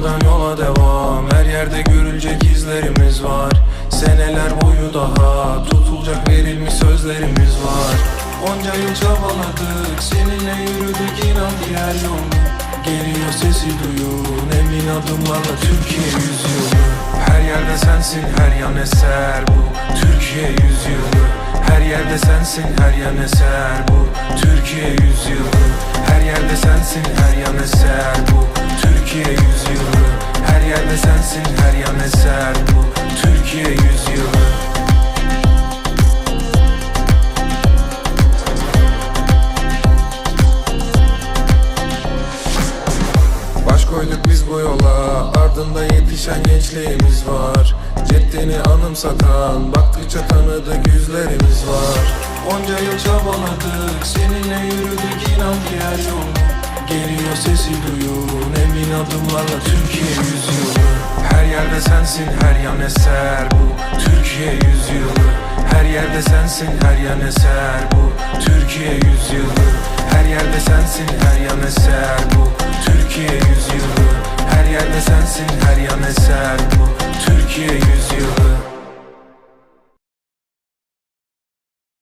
Durmadan yola devam. Her yerde görülecek izlerimiz var. Seneler boyu daha Tutulacak verilmiş sözlerimiz var. Onca yıl çabaladık Seninle yürüdük inan diğer yolu Geliyor sesi duyun Emin adımlarla Türkiye yüzyılı. Her yerde sensin her yan eser bu. Türkiye yüzyılı. Her yerde sensin her yan eser bu. Türkiye yüzyılı. Her yerde sensin her Her yerde sensin her yan eser bu Türkiye yüzyılı. Baş koyduk biz bu yola Ardında yetişen gençliğimiz var. Ceddini anımsatan Baktıkça tanıdık yüzlerimiz var. Onca yıl çabaladık Seninle yürüdük inan diğer yolu Geliyor sesi duyun Emin adımlarla Türkiye Her sensin her yan eser bu. Türkiye yüzyılı Her yerde sensin her yan eser bu. Türkiye yüzyılı Her yerde sensin her yan eser bu